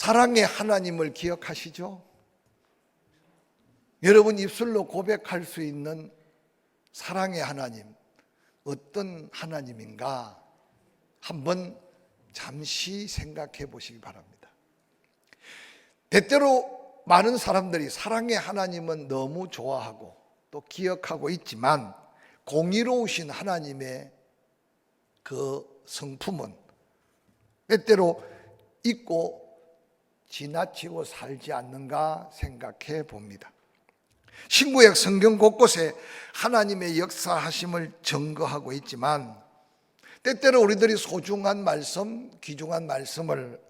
사랑의 하나님을 기억하시죠? 여러분 입술로 고백할 수 있는 사랑의 하나님, 어떤 하나님인가 한번 잠시 생각해 보시기 바랍니다. 때때로 많은 사람들이 사랑의 하나님은 너무 좋아하고 또 기억하고 있지만 공의로우신 하나님의 그 성품은 때때로 잊고 지나치고 살지 않는가 생각해 봅니다. 신구약 성경 곳곳에 하나님의 역사하심을 증거하고 있지만 때때로 우리들이 소중한 말씀, 귀중한 말씀을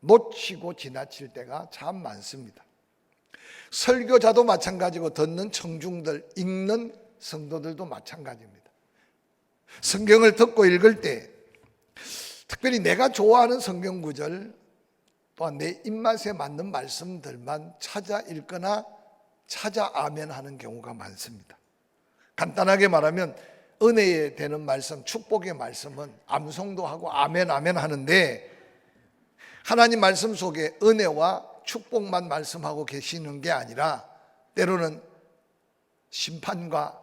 놓치고 지나칠 때가 참 많습니다. 설교자도 마찬가지고 듣는 청중들, 읽는 성도들도 마찬가지입니다. 성경을 듣고 읽을 때 특별히 내가 좋아하는 성경 구절 또한 내 입맛에 맞는 말씀들만 찾아 읽거나 찾아 아멘하는 경우가 많습니다. 간단하게 말하면 은혜에 되는 말씀, 축복의 말씀은 암송도 하고 아멘 아멘 하는데 하나님 말씀 속에 은혜와 축복만 말씀하고 계시는 게 아니라 때로는 심판과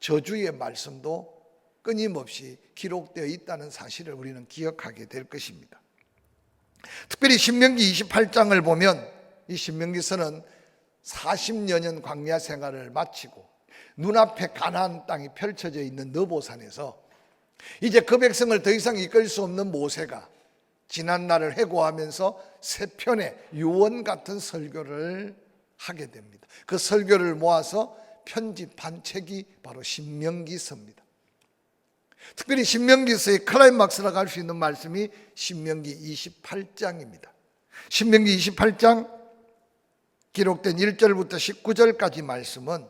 저주의 말씀도 끊임없이 기록되어 있다는 사실을 우리는 기억하게 될 것입니다. 특별히 신명기 28장을 보면 이 신명기서는 40여 년 광야 생활을 마치고 눈앞에 가나안 땅이 펼쳐져 있는 너보산에서 이제 그 백성을 더 이상 이끌 수 없는 모세가 지난 날을 회고하면서 세 편의 유언 같은 설교를 하게 됩니다. 그 설교를 모아서 편집한 책이 바로 신명기서입니다. 특별히 신명기서의 클라이막스라고 할 수 있는 말씀이 신명기 28장입니다. 신명기 28장 기록된 1절부터 19절까지 말씀은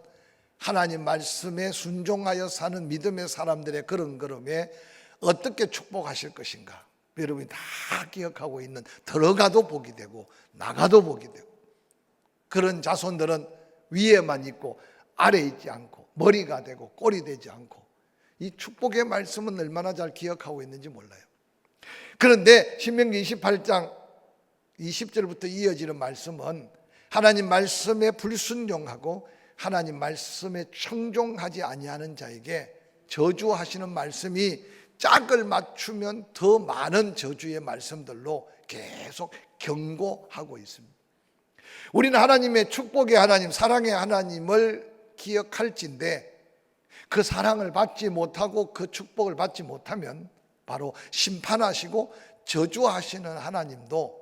하나님 말씀에 순종하여 사는 믿음의 사람들의 그런 걸음에 어떻게 축복하실 것인가 여러분이 다 기억하고 있는 들어가도 복이 되고 나가도 복이 되고 그런 자손들은 위에만 있고 아래 있지 않고 머리가 되고 꼴이 되지 않고 이 축복의 말씀은 얼마나 잘 기억하고 있는지 몰라요. 그런데 신명기 28장 20절부터 이어지는 말씀은 하나님 말씀에 불순종하고 하나님 말씀에 청종하지 아니하는 자에게 저주하시는 말씀이 짝을 맞추면 더 많은 저주의 말씀들로 계속 경고하고 있습니다. 우리는 하나님의 축복의 하나님, 사랑의 하나님을 기억할진데 그 사랑을 받지 못하고 그 축복을 받지 못하면 바로 심판하시고 저주하시는 하나님도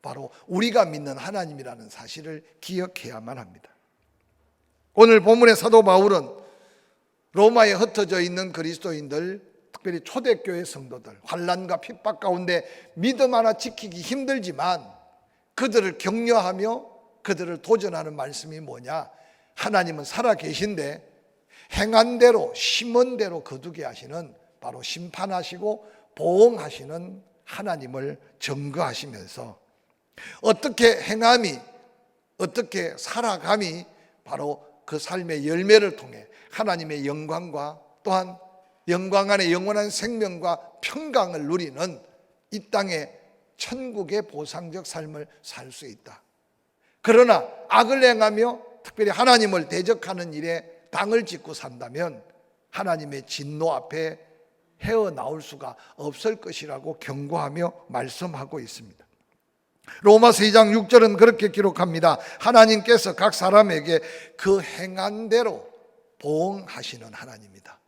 바로 우리가 믿는 하나님이라는 사실을 기억해야만 합니다. 오늘 본문의 사도 바울은 로마에 흩어져 있는 그리스도인들, 특별히 초대교회 성도들, 환란과 핍박 가운데 믿음 하나 지키기 힘들지만 그들을 격려하며 그들을 도전하는 말씀이 뭐냐? 하나님은 살아 계신데 행한 대로 심은 대로 거두게 하시는 바로 심판하시고 보응하시는 하나님을 증거하시면서 어떻게 행함이 어떻게 살아감이 바로 그 삶의 열매를 통해 하나님의 영광과 또한 영광 안에 영원한 생명과 평강을 누리는 이 땅의 천국의 보상적 삶을 살 수 있다. 그러나 악을 행하며 특별히 하나님을 대적하는 일에 당을 짓고 산다면 하나님의 진노 앞에 헤어나올 수가 없을 것이라고 경고하며 말씀하고 있습니다. 로마서 2장 6절은 그렇게 기록합니다. 하나님께서 각 사람에게 그 행한 대로 보응하시는 하나님이다.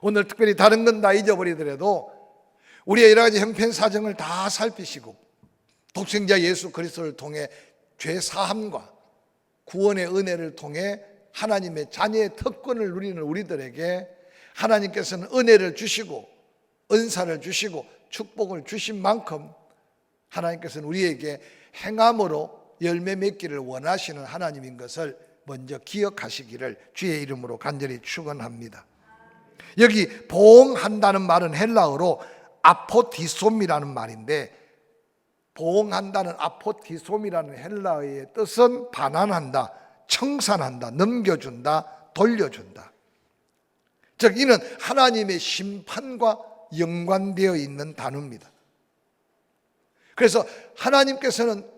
오늘 특별히 다른 건 다 잊어버리더라도 우리의 여러 가지 형편 사정을 다 살피시고 독생자 예수 그리스도를 통해 죄 사함과 구원의 은혜를 통해 하나님의 자녀의 특권을 누리는 우리들에게 하나님께서는 은혜를 주시고 은사를 주시고 축복을 주신 만큼 하나님께서는 우리에게 행함으로 열매 맺기를 원하시는 하나님인 것을 먼저 기억하시기를 주의 이름으로 간절히 축원합니다. 여기 보응한다는 말은 헬라어로 아포디솜이라는 말인데 보응한다는 아포디솜이라는 헬라어의 뜻은 반환한다, 청산한다, 넘겨준다, 돌려준다. 즉 이는 하나님의 심판과 연관되어 있는 단어입니다. 그래서 하나님께서는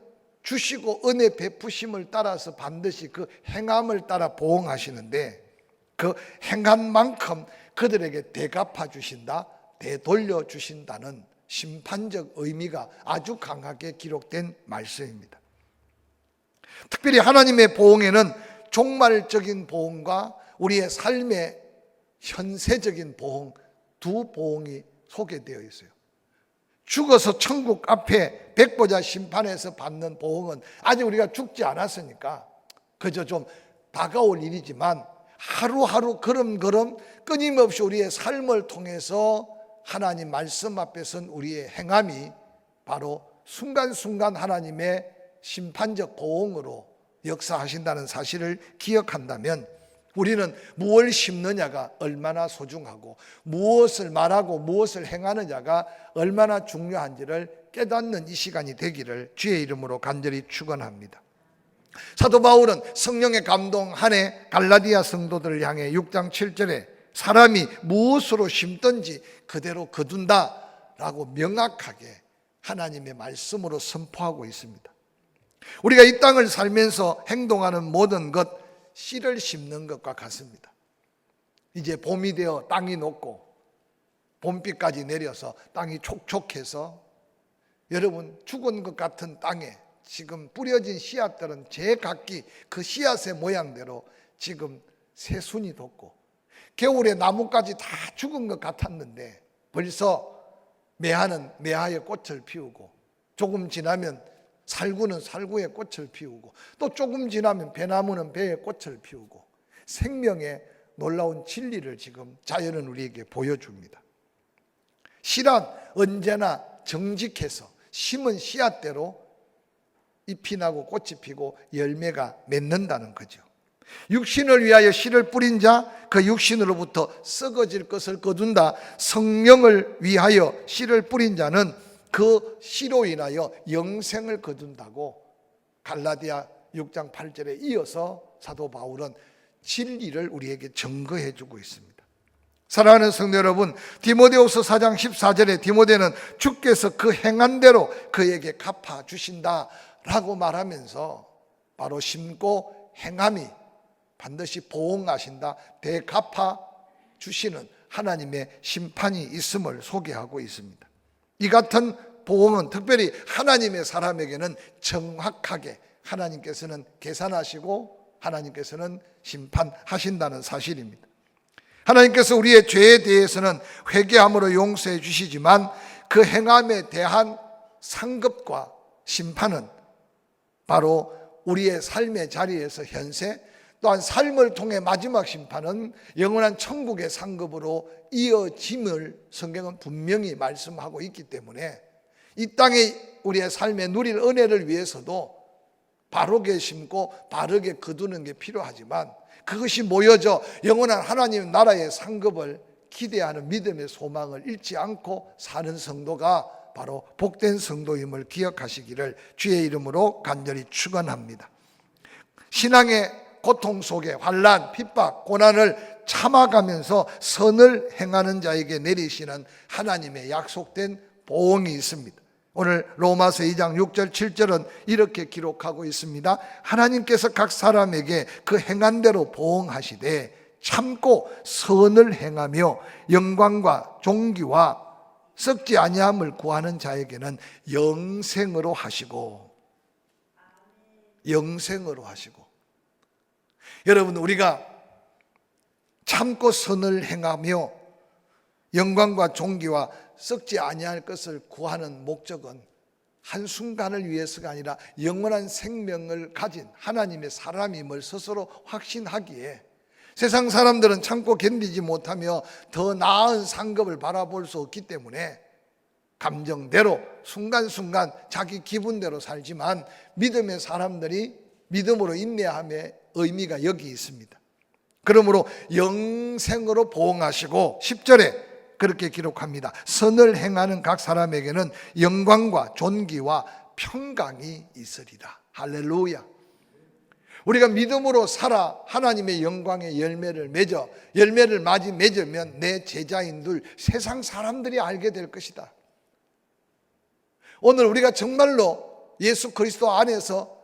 주시고 은혜 베푸심을 따라서 반드시 그 행함을 따라 보응하시는데 그 행한 만큼 그들에게 대갚아 주신다, 되돌려 주신다는 심판적 의미가 아주 강하게 기록된 말씀입니다. 특별히 하나님의 보응에는 종말적인 보응과 우리의 삶의 현세적인 보응 두 보응이 소개되어 있어요. 죽어서 천국 앞에 백보자 심판에서 받는 보응은 아직 우리가 죽지 않았으니까 그저 좀 다가올 일이지만 하루하루 걸음걸음 끊임없이 우리의 삶을 통해서 하나님 말씀 앞에 선 우리의 행함이 바로 순간순간 하나님의 심판적 보응으로 역사하신다는 사실을 기억한다면 우리는 무엇을 심느냐가 얼마나 소중하고 무엇을 말하고 무엇을 행하느냐가 얼마나 중요한지를 깨닫는 이 시간이 되기를 주의 이름으로 간절히 축원합니다. 사도 바울은 성령의 감동 한해 갈라디아 성도들을 향해 6장 7절에 사람이 무엇으로 심든지 그대로 거둔다라고 명확하게 하나님의 말씀으로 선포하고 있습니다. 우리가 이 땅을 살면서 행동하는 모든 것 씨를 심는 것과 같습니다. 이제 봄이 되어 땅이 녹고 봄비까지 내려서 땅이 촉촉해서 여러분 죽은 것 같은 땅에 지금 뿌려진 씨앗들은 제각기 그 씨앗의 모양대로 지금 새순이 돋고 겨울에 나무까지 다 죽은 것 같았는데 벌써 매화는 매화의 꽃을 피우고 조금 지나면 살구는 살구의 꽃을 피우고 또 조금 지나면 배나무는 배의 꽃을 피우고 생명의 놀라운 진리를 지금 자연은 우리에게 보여줍니다. 씨란 언제나 정직해서 심은 씨앗대로 잎이 나고 꽃이 피고 열매가 맺는다는 거죠. 육신을 위하여 씨를 뿌린 자 그 육신으로부터 썩어질 것을 거둔다. 성령을 위하여 씨를 뿌린 자는 그 씨로 인하여 영생을 거둔다고 갈라디아 6장 8절에 이어서 사도 바울은 진리를 우리에게 증거해 주고 있습니다. 사랑하는 성도 여러분, 디모데후서 4장 14절에 디모데는 주께서 그 행한 대로 그에게 갚아 주신다라고 말하면서 바로 심고 행함이 반드시 보응하신다, 대갚아 주시는 하나님의 심판이 있음을 소개하고 있습니다. 이 같은 보응은 특별히 하나님의 사람에게는 정확하게 하나님께서는 계산하시고 하나님께서는 심판하신다는 사실입니다. 하나님께서 우리의 죄에 대해서는 회개함으로 용서해 주시지만 그 행함에 대한 상급과 심판은 바로 우리의 삶의 자리에서 현세 또한 삶을 통해 마지막 심판은 영원한 천국의 상급으로 이어짐을 성경은 분명히 말씀하고 있기 때문에 이 땅에 우리의 삶에 누릴 은혜를 위해서도 바르게 심고 바르게 거두는 게 필요하지만 그것이 모여져 영원한 하나님 나라의 상급을 기대하는 믿음의 소망을 잃지 않고 사는 성도가 바로 복된 성도임을 기억하시기를 주의 이름으로 간절히 축원합니다. 신앙의 고통 속에 환란, 핍박, 고난을 참아가면서 선을 행하는 자에게 내리시는 하나님의 약속된 보응이 있습니다. 오늘 로마서 2장 6절 7절은 이렇게 기록하고 있습니다. 하나님께서 각 사람에게 그 행한 대로 보응하시되 참고 선을 행하며 영광과 존귀와 썩지 아니함을 구하는 자에게는 영생으로 하시고 영생으로 하시고 여러분 우리가 참고 선을 행하며 영광과 존귀와 썩지 아니할 것을 구하는 목적은 한순간을 위해서가 아니라 영원한 생명을 가진 하나님의 사람임을 스스로 확신하기에 세상 사람들은 참고 견디지 못하며 더 나은 상급을 바라볼 수 없기 때문에 감정대로 순간순간 자기 기분대로 살지만 믿음의 사람들이 믿음으로 인내함의 의미가 여기 있습니다. 그러므로 영생으로 보응하시고 10절에 그렇게 기록합니다. 선을 행하는 각 사람에게는 영광과 존귀와 평강이 있으리라. 할렐루야. 우리가 믿음으로 살아 하나님의 영광의 열매를 맺어 열매를 맞이 맺으면 내 제자인들 세상 사람들이 알게 될 것이다. 오늘 우리가 정말로 예수 그리스도 안에서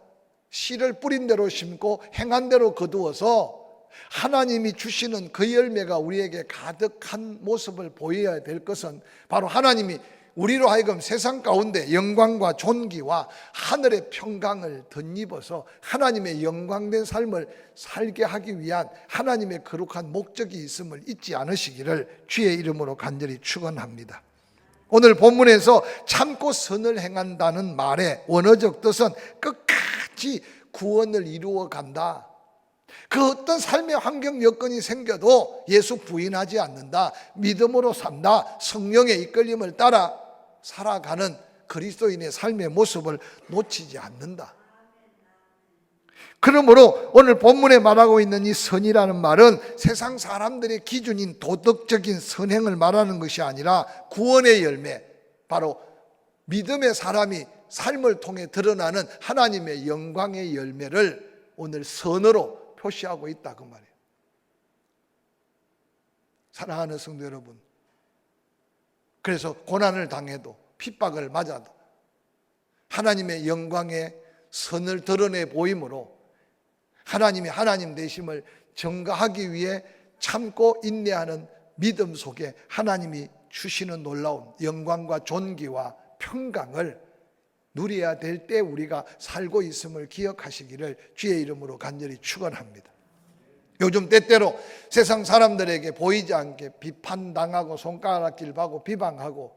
씨를 뿌린 대로 심고 행한 대로 거두어서 하나님이 주시는 그 열매가 우리에게 가득한 모습을 보여야 될 것은 바로 하나님이 우리로 하여금 세상 가운데 영광과 존귀와 하늘의 평강을 덧입어서 하나님의 영광된 삶을 살게 하기 위한 하나님의 거룩한 목적이 있음을 잊지 않으시기를 주의 이름으로 간절히 축원합니다. 오늘 본문에서 참고 선을 행한다는 말의 원어적 뜻은 끝까지 구원을 이루어 간다. 그 어떤 삶의 환경 여건이 생겨도 예수 부인하지 않는다. 믿음으로 산다. 성령의 이끌림을 따라 살아가는 그리스도인의 삶의 모습을 놓치지 않는다. 그러므로 오늘 본문에 말하고 있는 이 선이라는 말은 세상 사람들의 기준인 도덕적인 선행을 말하는 것이 아니라 구원의 열매, 바로 믿음의 사람이 삶을 통해 드러나는 하나님의 영광의 열매를 오늘 선으로 표시하고 있다 그 말이에요. 사랑하는 성도 여러분. 그래서 고난을 당해도 핍박을 맞아도 하나님의 영광의 선을 드러내 보임으로 하나님이 하나님 되심을 증거하기 위해 참고 인내하는 믿음 속에 하나님이 주시는 놀라운 영광과 존귀와 평강을 누려야 될 때 우리가 살고 있음을 기억하시기를 주의 이름으로 간절히 축원합니다. 요즘 때때로 세상 사람들에게 보이지 않게 비판당하고 손가락질 받고 비방하고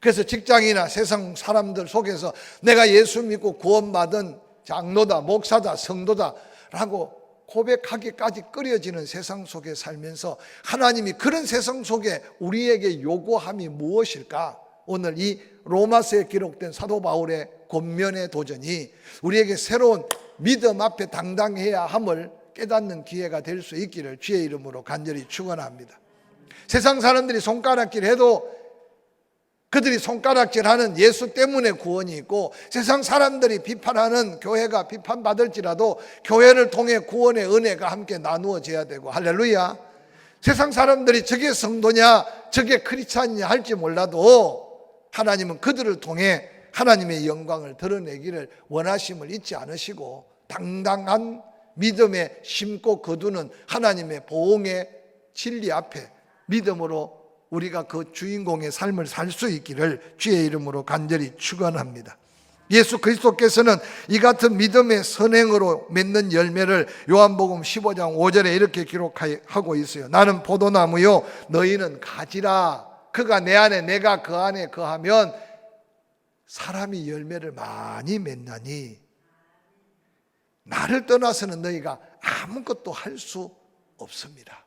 그래서 직장이나 세상 사람들 속에서 내가 예수 믿고 구원받은 장로다, 목사다, 성도다라고 고백하기까지 끓여지는 세상 속에 살면서 하나님이 그런 세상 속에 우리에게 요구함이 무엇일까? 오늘 이 로마서에 기록된 사도 바울의 권면의 도전이 우리에게 새로운 믿음 앞에 당당해야 함을 깨닫는 기회가 될 수 있기를 주의 이름으로 간절히 축원합니다. 세상 사람들이 손가락질 해도 그들이 손가락질하는 예수 때문에 구원이 있고 세상 사람들이 비판하는 교회가 비판받을지라도 교회를 통해 구원의 은혜가 함께 나누어져야 되고 할렐루야. 세상 사람들이 저게 성도냐 저게 크리스찬이냐 할지 몰라도 하나님은 그들을 통해 하나님의 영광을 드러내기를 원하심을 잊지 않으시고 당당한 믿음에 심고 거두는 하나님의 보응의 진리 앞에 믿음으로 우리가 그 주인공의 삶을 살 수 있기를 주의 이름으로 간절히 축원합니다. 예수 그리스도께서는 이 같은 믿음의 선행으로 맺는 열매를 요한복음 15장 5절에 이렇게 기록하고 있어요. 나는 포도나무요 너희는 가지라. 그가 내 안에 내가 그 안에 거하면 사람이 열매를 많이 맺나니 나를 떠나서는 너희가 아무것도 할 수 없습니다.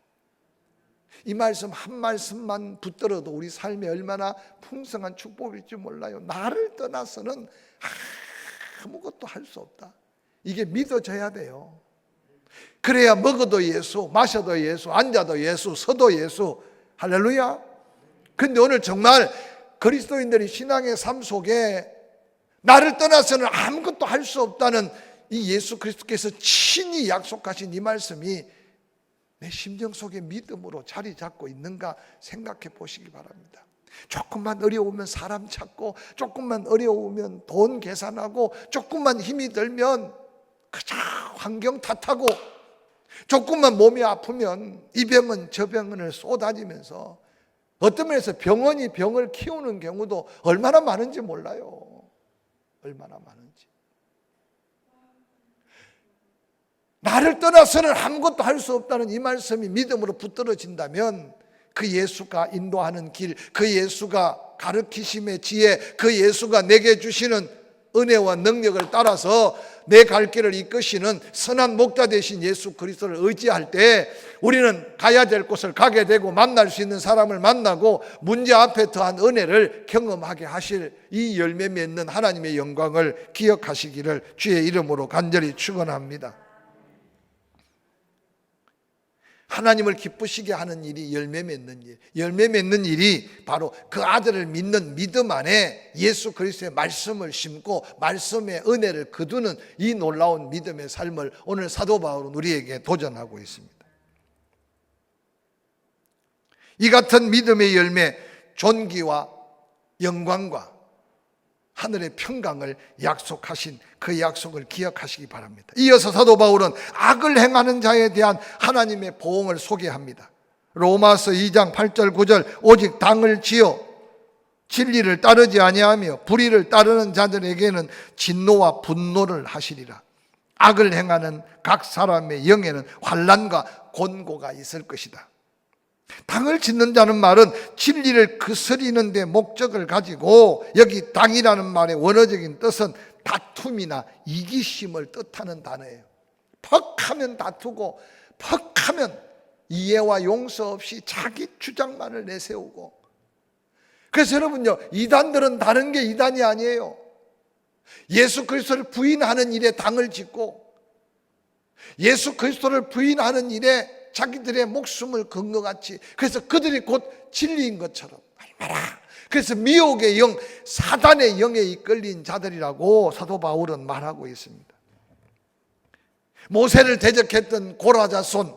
이 말씀 한 말씀만 붙들어도 우리 삶에 얼마나 풍성한 축복일지 몰라요. 나를 떠나서는 아무것도 할 수 없다. 이게 믿어져야 돼요. 그래야 먹어도 예수, 마셔도 예수, 앉아도 예수, 서도 예수. 할렐루야. 근데 오늘 정말 그리스도인들이 신앙의 삶 속에 나를 떠나서는 아무것도 할 수 없다는 이 예수 그리스도께서 친히 약속하신 이 말씀이 내 심정 속에 믿음으로 자리 잡고 있는가 생각해 보시기 바랍니다. 조금만 어려우면 사람 찾고, 조금만 어려우면 돈 계산하고, 조금만 힘이 들면 그저 환경 탓하고, 조금만 몸이 아프면 이 병은 저 병을 쏟아지면서 어떤 면에서 병원이 병을 키우는 경우도 얼마나 많은지 몰라요. 얼마나 많은지. 나를 떠나서는 아무것도 할 수 없다는 이 말씀이 믿음으로 붙들어진다면 그 예수가 인도하는 길, 그 예수가 가르치심의 지혜, 그 예수가 내게 주시는 은혜와 능력을 따라서 내 갈 길을 이끄시는 선한 목자 되신 예수 그리스도를 의지할 때 우리는 가야 될 곳을 가게 되고 만날 수 있는 사람을 만나고 문제 앞에 더한 은혜를 경험하게 하실 이 열매 맺는 하나님의 영광을 기억하시기를 주의 이름으로 간절히 축원합니다. 하나님을 기쁘시게 하는 일이 열매 맺는 일. 열매 맺는 일이 바로 그 아들을 믿는 믿음 안에 예수 그리스도의 말씀을 심고 말씀의 은혜를 거두는 이 놀라운 믿음의 삶을 오늘 사도 바울은 우리에게 도전하고 있습니다. 이 같은 믿음의 열매, 존귀와 영광과 하늘의 평강을 약속하신 그 약속을 기억하시기 바랍니다. 이어서 사도 바울은 악을 행하는 자에 대한 하나님의 보응을 소개합니다. 로마서 2장 8절 9절 오직 당을 지어 진리를 따르지 아니하며 불의를 따르는 자들에게는 진노와 분노를 하시리라. 악을 행하는 각 사람의 영에는 환란과 곤고가 있을 것이다. 당을 짓는 자는 말은 진리를 그스리는 데 목적을 가지고 여기 당이라는 말의 원어적인 뜻은 다툼이나 이기심을 뜻하는 단어예요. 퍽하면 다투고 퍽하면 이해와 용서 없이 자기 주장만을 내세우고 그래서 여러분요 이단들은 다른 게 이단이 아니에요. 예수 그리스도를 부인하는 일에 당을 짓고 예수 그리스도를 부인하는 일에 자기들의 목숨을 건 것 같이 그래서 그들이 곧 진리인 것처럼 얼마나 그래서 미혹의 영 사단의 영에 이끌린 자들이라고 사도 바울은 말하고 있습니다. 모세를 대적했던 고라자손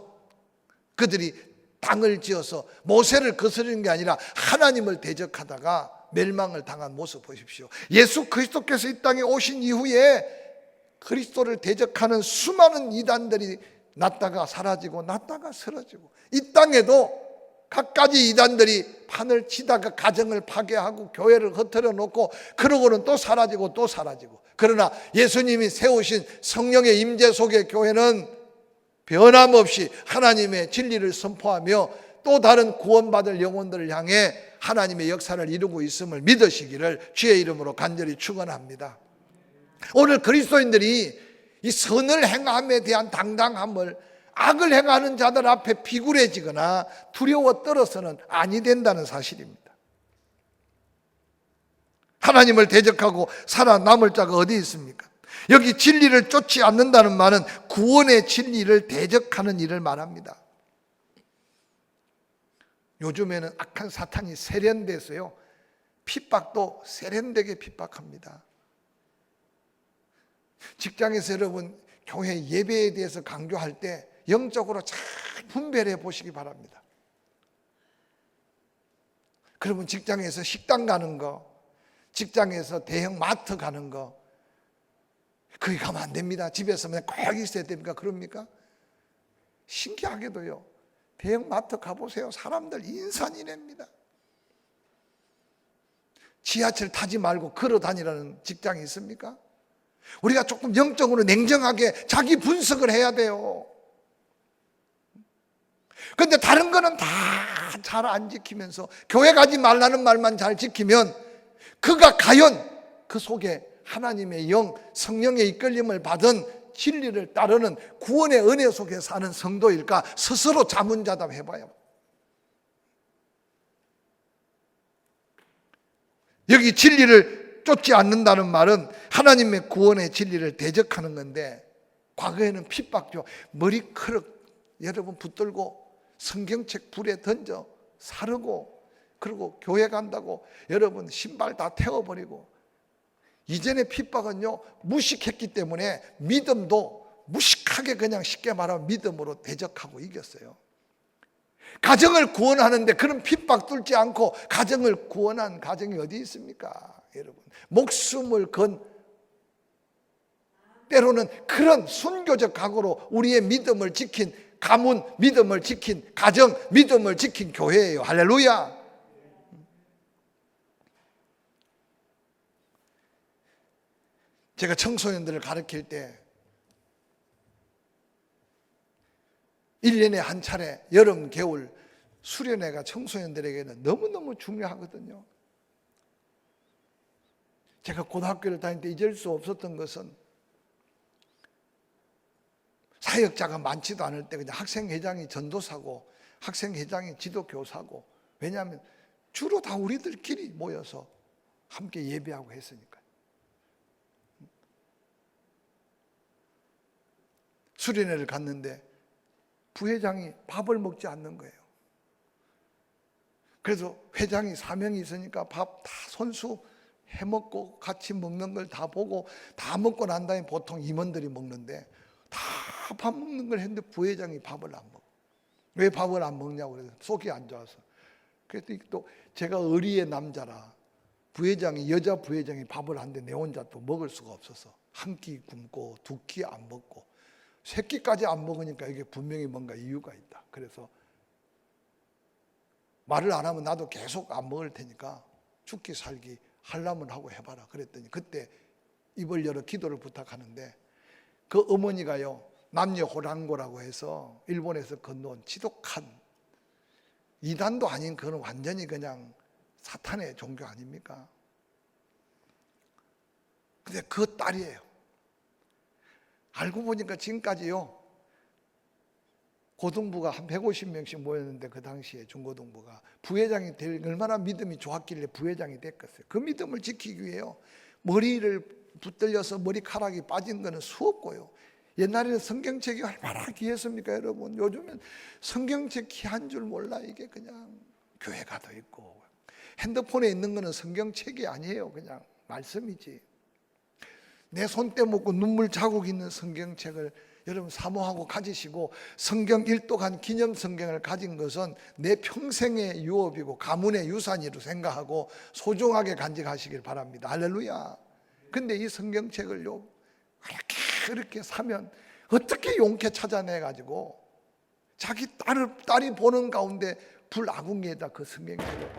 그들이 당을 지어서 모세를 거스르는 게 아니라 하나님을 대적하다가 멸망을 당한 모습 보십시오. 예수 그리스도께서 이 땅에 오신 이후에 그리스도를 대적하는 수많은 이단들이 났다가 사라지고 났다가 쓰러지고 이 땅에도 갖가지 이단들이 판을 치다가 가정을 파괴하고 교회를 흩어려 놓고 그러고는 또 사라지고 또 사라지고 그러나 예수님이 세우신 성령의 임재 속의 교회는 변함없이 하나님의 진리를 선포하며 또 다른 구원받을 영혼들을 향해 하나님의 역사를 이루고 있음을 믿으시기를 주의 이름으로 간절히 축원합니다. 오늘 그리스도인들이 이 선을 행함에 대한 당당함을 악을 행하는 자들 앞에 비굴해지거나 두려워 떨어서는 아니 된다는 사실입니다. 하나님을 대적하고 살아남을 자가 어디 있습니까? 여기 진리를 쫓지 않는다는 말은 구원의 진리를 대적하는 일을 말합니다. 요즘에는 악한 사탄이 세련돼서요. 핍박도 세련되게 핍박합니다. 직장에서 여러분 교회 예배에 대해서 강조할 때 영적으로 잘 분별해 보시기 바랍니다. 그러면 직장에서 식당 가는 거, 직장에서 대형 마트 가는 거, 거기 가면 안 됩니다. 집에서 그냥 꼭 있어야 됩니까? 그럽니까? 신기하게도요. 대형 마트 가보세요. 사람들 인산이냅니다. 지하철 타지 말고 걸어 다니라는 직장이 있습니까? 우리가 조금 영적으로 냉정하게 자기 분석을 해야 돼요. 근데 다른 거는 다 잘 안 지키면서 교회 가지 말라는 말만 잘 지키면 그가 과연 그 속에 하나님의 영, 성령의 이끌림을 받은 진리를 따르는 구원의 은혜 속에 사는 성도일까 스스로 자문자답 해봐요. 여기 진리를 쫓지 않는다는 말은 하나님의 구원의 진리를 대적하는 건데 과거에는 핍박죠. 머리크럭 여러분 붙들고 성경책 불에 던져 사르고 그리고 교회 간다고 여러분 신발 다 태워버리고 이전의 핍박은요 무식했기 때문에 믿음도 무식하게 그냥 쉽게 말하면 믿음으로 대적하고 이겼어요. 가정을 구원하는데 그런 핍박 뚫지 않고 가정을 구원한 가정이 어디 있습니까? 여러분 목숨을 건 때로는 그런 순교적 각오로 우리의 믿음을 지킨 가문 믿음을 지킨 가정 믿음을 지킨 교회예요. 할렐루야. 제가 청소년들을 가르칠 때 1년에 한 차례 여름 겨울 수련회가 청소년들에게는 너무너무 중요하거든요. 제가 고등학교를 다닐 때 잊을 수 없었던 것은 사역자가 많지도 않을 때 그냥 학생회장이 전도사고 학생회장이 지도교사고 왜냐하면 주로 다 우리들끼리 모여서 함께 예배하고 했으니까. 수련회를 갔는데 부회장이 밥을 먹지 않는 거예요. 그래서 회장이 사명이 있으니까 밥 다 손수 해먹고 같이 먹는 걸 다 보고 다 먹고 난 다음에 보통 임원들이 먹는데 다 밥 먹는 걸 했는데 부회장이 밥을 안 먹어. 왜 밥을 안 먹냐고 그래서 속이 안 좋아서. 그랬더니 또 제가 의리의 남자라 부회장이 여자 부회장이 밥을 한데 내 혼자 또 먹을 수가 없어서 한 끼 굶고 두 끼 안 먹고 세 끼까지 안 먹으니까 이게 분명히 뭔가 이유가 있다. 그래서 말을 안 하면 나도 계속 안 먹을 테니까 죽기 살기 하려면 하고 해봐라. 그랬더니 그때 입을 열어 기도를 부탁하는데 그 어머니가요 남녀 호랑고라고 해서 일본에서 건너온 지독한 이단도 아닌 그는 완전히 그냥 사탄의 종교 아닙니까? 근데 그 딸이에요. 알고 보니까 지금까지요. 고등부가 한 150명씩 모였는데 그 당시에 중고등부가 부회장이 될 얼마나 믿음이 좋았길래 부회장이 됐겠어요. 그 믿음을 지키기 위해요. 머리를 붙들려서 머리카락이 빠진 거는 수없고요. 옛날에는 성경책이 얼마나 귀했습니까, 여러분? 요즘엔 성경책 귀한 줄 몰라. 이게 그냥 교회가 더 있고 핸드폰에 있는 거는 성경책이 아니에요. 그냥 말씀이지. 내 손때 묻고 눈물 자국 있는 성경책을 여러분 사모하고 가지시고 성경 일독한 기념 성경을 가진 것은 내 평생의 유업이고 가문의 유산이로 생각하고 소중하게 간직하시길 바랍니다. 할렐루야. 근데 이 성경책을요 그렇게 그렇게 사면 어떻게 용케 찾아내 가지고 자기 딸을 딸이 보는 가운데 불아궁에다 그 성경책을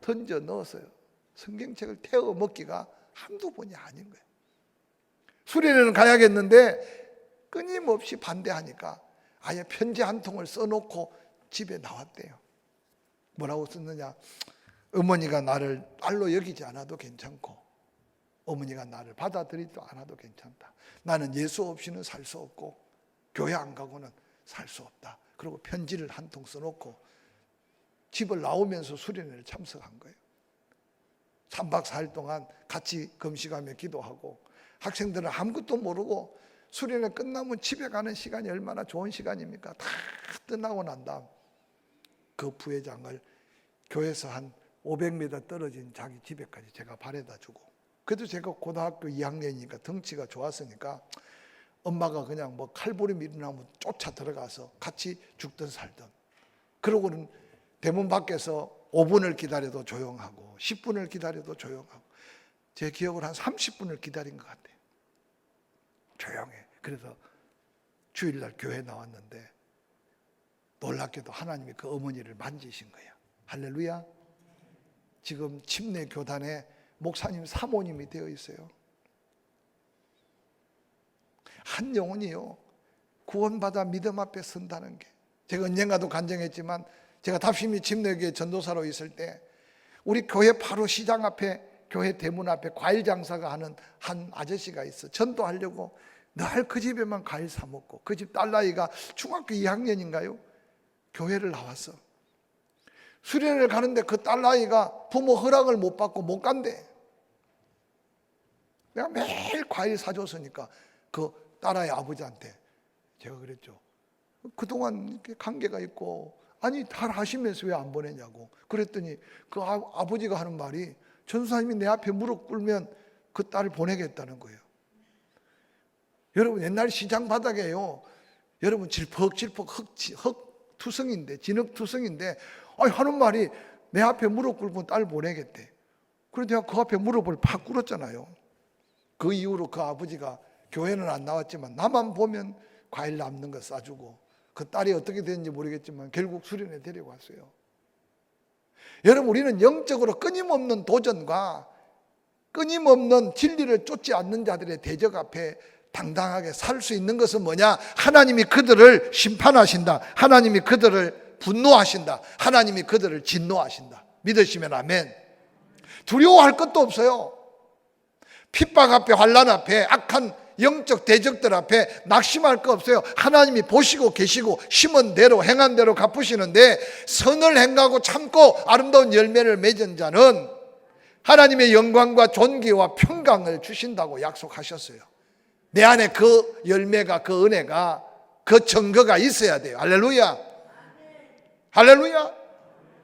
던져 넣었어요. 성경책을 태워 먹기가 한두 번이 아닌 거예요. 수련회는 가야겠는데 끊임없이 반대하니까 아예 편지 한 통을 써놓고 집에 나왔대요. 뭐라고 썼느냐? 어머니가 나를 딸로 여기지 않아도 괜찮고 어머니가 나를 받아들이지도 않아도 괜찮다. 나는 예수 없이는 살 수 없고 교회 안 가고는 살 수 없다. 그리고 편지를 한 통 써놓고 집을 나오면서 수련회를 참석한 거예요. 3박 4일 동안 같이 금식하며 기도하고 학생들은 아무것도 모르고 수련회 끝나면 집에 가는 시간이 얼마나 좋은 시간입니까? 다 끝나고 난 다음 그 부회장을 교회에서 한 500m 떨어진 자기 집에까지 제가 바래다 주고 그래도 제가 고등학교 2학년이니까 덩치가 좋았으니까 엄마가 그냥 뭐 칼부림 일어나면 쫓아 들어가서 같이 죽든 살든 그러고는 대문 밖에서 5분을 기다려도 조용하고 10분을 기다려도 조용하고 제 기억으로 한 30분을 기다린 것 같아요. 조용해. 그래서 주일날 교회 나왔는데 놀랍게도 하나님이 그 어머니를 만지신 거야. 할렐루야. 지금 침례 교단에 목사님 사모님이 되어 있어요. 한 영혼이요. 구원받아 믿음 앞에 선다는 게. 제가 언젠가도 간증했지만 제가 답심이 침례교회 전도사로 있을 때 우리 교회 바로 시장 앞에 교회 대문 앞에 과일 장사가 하는 한 아저씨가 있어. 전도하려고 늘 그 집에만 과일 사 먹고 그 집 딸나이가 중학교 2학년인가요? 교회를 나왔어. 수련을 가는데 그 딸나이가 부모 허락을 못 받고 못 간대. 내가 매일 과일 사줬으니까 그 딸아이 아버지한테 제가 그랬죠. 그동안 이렇게 관계가 있고 아니 잘 하시면서 왜 안 보내냐고 그랬더니 그 아, 아버지가 하는 말이 전수사님이 내 앞에 무릎 꿇으면 그 딸을 보내겠다는 거예요. 여러분 옛날 시장 바닥에요. 여러분 질퍽질퍽 흙, 흙 투성인데 진흙 투성인데 아니 하는 말이 내 앞에 무릎 꿇으면 딸 보내겠대. 그래서 내가 그 앞에 무릎을 팍 꿇었잖아요. 그 이후로 그 아버지가 교회는 안 나왔지만 나만 보면 과일 남는 거 싸주고 그 딸이 어떻게 됐는지 모르겠지만 결국 수련회 데리고 왔어요. 여러분 우리는 영적으로 끊임없는 도전과 끊임없는 진리를 쫓지 않는 자들의 대적 앞에 당당하게 살 수 있는 것은 뭐냐? 하나님이 그들을 심판하신다. 하나님이 그들을 분노하신다. 하나님이 그들을 진노하신다. 믿으시면 아멘. 두려워할 것도 없어요. 핍박 앞에 환란 앞에 악한 영적 대적들 앞에 낙심할 거 없어요. 하나님이 보시고 계시고 심은 대로 행한 대로 갚으시는데 선을 행하고 참고 아름다운 열매를 맺은 자는 하나님의 영광과 존귀와 평강을 주신다고 약속하셨어요. 내 안에 그 열매가 그 은혜가 그 증거가 있어야 돼요. 할렐루야. 할렐루야.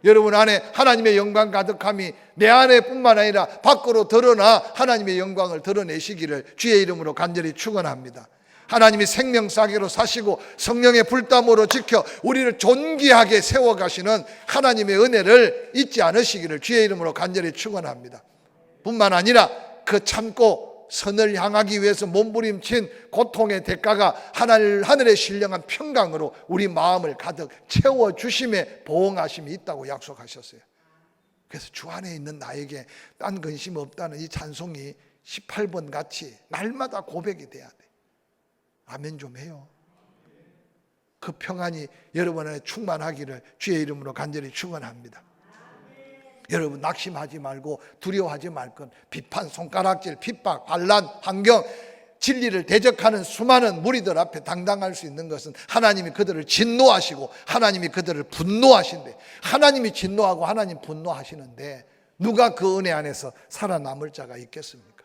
여러분 안에 하나님의 영광 가득함이 내 안에 뿐만 아니라 밖으로 드러나 하나님의 영광을 드러내시기를 주의 이름으로 간절히 축원합니다. 하나님이 생명 사기로 사시고 성령의 불담으로 지켜 우리를 존귀하게 세워 가시는 하나님의 은혜를 잊지 않으시기를 주의 이름으로 간절히 축원합니다. 뿐만 아니라 그 참고 선을 향하기 위해서 몸부림친 고통의 대가가 하늘, 하늘의 신령한 평강으로 우리 마음을 가득 채워 주심에 보응하심이 있다고 약속하셨어요. 그래서 주 안에 있는 나에게 딴 근심 없다는 이 찬송이 18번 같이 날마다 고백이 돼야 돼. 아멘 좀 해요. 그 평안이 여러분 안에 충만하기를 주의 이름으로 간절히 축원합니다. 여러분 낙심하지 말고 두려워하지 말 것. 비판, 손가락질, 핍박, 반란, 환경, 진리를 대적하는 수많은 무리들 앞에 당당할 수 있는 것은 하나님이 그들을 진노하시고 하나님이 그들을 분노하신대. 하나님이 진노하고 하나님 분노하시는데 누가 그 은혜 안에서 살아남을 자가 있겠습니까?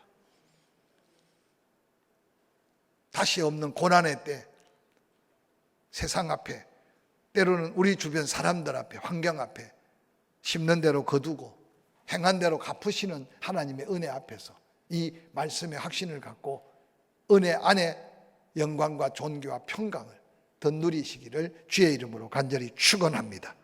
다시 없는 고난의 때 세상 앞에 때로는 우리 주변 사람들 앞에 환경 앞에 심는 대로 거두고 행한 대로 갚으시는 하나님의 은혜 앞에서 이 말씀의 확신을 갖고 은혜 안에 영광과 존귀와 평강을 더 누리시기를 주의 이름으로 간절히 축원합니다.